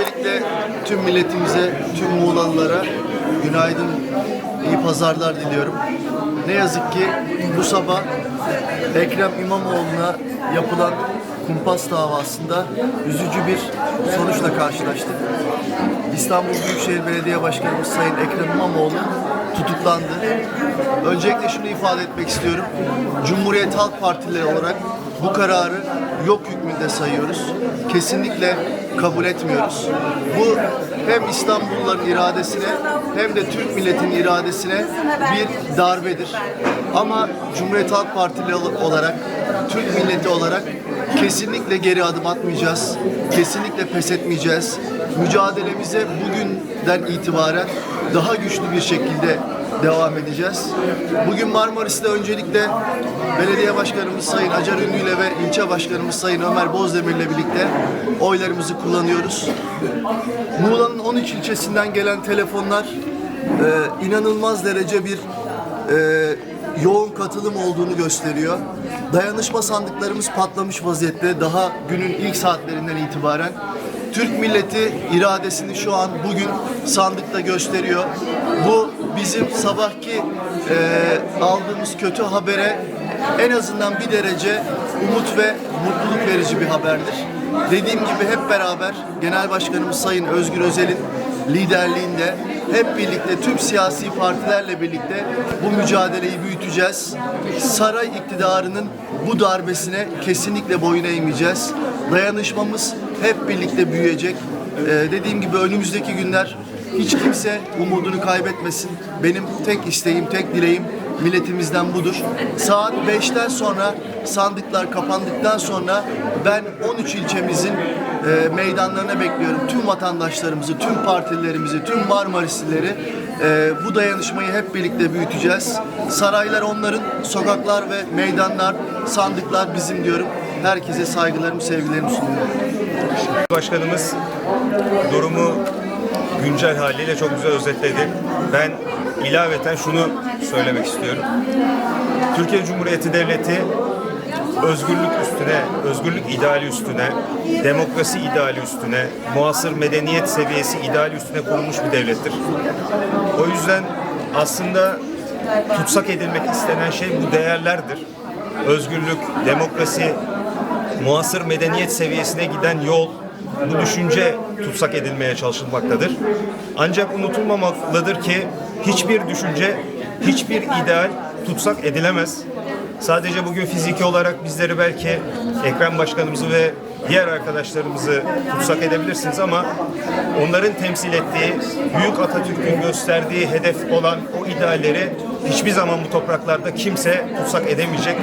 Öncelikle tüm milletimize, tüm Muğlalılara günaydın, iyi pazarlar diliyorum. Ne yazık ki bu sabah Ekrem İmamoğlu'na yapılan kumpas davasında üzücü bir sonuçla karşılaştık. İstanbul Büyükşehir Belediye Başkanımız Sayın Ekrem İmamoğlu tutuklandı. Öncelikle şunu ifade etmek istiyorum. Cumhuriyet Halk Partileri olarak bu kararı yok hükmünde sayıyoruz. Kesinlikle kabul etmiyoruz. Bu hem İstanbulluların iradesine hem de Türk milletinin iradesine bir darbedir. Ama Cumhuriyet Halk Partili olarak, Türk milleti olarak kesinlikle geri adım atmayacağız. Kesinlikle pes etmeyeceğiz. Mücadelemize bugünden itibaren daha güçlü bir şekilde devam edeceğiz. Bugün Marmaris'te öncelikle belediye başkanımız Sayın Acar Ünlü ile ve ilçe başkanımız Sayın Ömer Bozdemir ile birlikte oylarımızı kullanıyoruz. Muğla'nın 13 ilçesinden gelen telefonlar e, inanılmaz derece bir e, yoğun katılım olduğunu gösteriyor. Dayanışma sandıklarımız patlamış vaziyette daha günün ilk saatlerinden itibaren. Türk milleti iradesini şu an bugün sandıkta gösteriyor. Bu bizim sabahki e, aldığımız kötü habere en azından bir derece umut ve mutluluk verici bir haberdir. Dediğim gibi hep beraber Genel Başkanımız Sayın Özgür Özel'in liderliğinde hep birlikte tüm siyasi partilerle birlikte bu mücadeleyi büyüteceğiz. Saray iktidarının bu darbesine kesinlikle boyun eğmeyeceğiz. Dayanışmamız hep birlikte büyüyecek. Ee, dediğim gibi önümüzdeki günler hiç kimse umudunu kaybetmesin. Benim tek isteğim, tek dileğim milletimizden budur. Saat 5'ten sonra sandıklar kapandıktan sonra ben 13 ilçemizin e, meydanlarına bekliyorum. Tüm vatandaşlarımızı, tüm partilerimizi, tüm Marmarislileri e, bu dayanışmayı hep birlikte büyüteceğiz. Saraylar onların, sokaklar ve meydanlar, sandıklar bizim diyorum. Herkese saygılarımı, sevgilerimi sunuyorum. Başkanımız durumu güncel haliyle çok güzel özetledi. Ben ilaveten şunu söylemek istiyorum. Türkiye Cumhuriyeti Devleti özgürlük üstüne, özgürlük ideali üstüne, demokrasi ideali üstüne, muasır medeniyet seviyesi ideali üstüne kurulmuş bir devlettir. O yüzden aslında tutsak edilmek istenen şey bu değerlerdir. Özgürlük, demokrasi, muasır medeniyet seviyesine giden yol bu düşünce tutsak edilmeye çalışılmaktadır. Ancak unutulmamaktadır ki hiçbir düşünce, hiçbir ideal tutsak edilemez. Sadece bugün fiziki olarak bizleri belki Ekrem Başkanımızı ve diğer arkadaşlarımızı tutsak edebilirsiniz ama onların temsil ettiği, Büyük Atatürk'ün gösterdiği hedef olan o idealleri hiçbir zaman bu topraklarda kimse tutsak edemeyecek.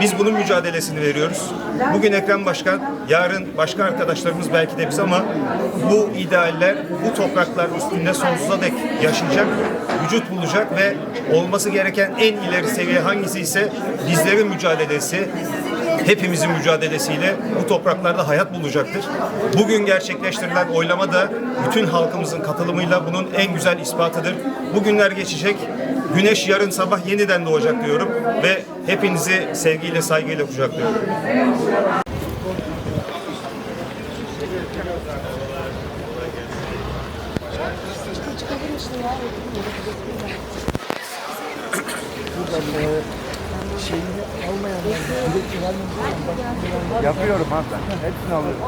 Biz bunun mücadelesini veriyoruz. Bugün Ekrem Başkan, yarın başka arkadaşlarımız belki de biz ama bu idealler bu topraklar üstünde sonsuza dek yaşayacak, vücut bulacak ve olması gereken en ileri seviye hangisi ise bizlerin mücadelesi, hepimizin mücadelesiyle bu topraklarda hayat bulacaktır. Bugün gerçekleştirilen oylama da bütün halkımızın katılımıyla bunun en güzel ispatıdır. Bugünler geçecek. Güneş yarın sabah yeniden doğacak diyorum ve hepinizi sevgiyle saygıyla kucaklıyorum. Yapıyorum ben. Hepsini alıyorum.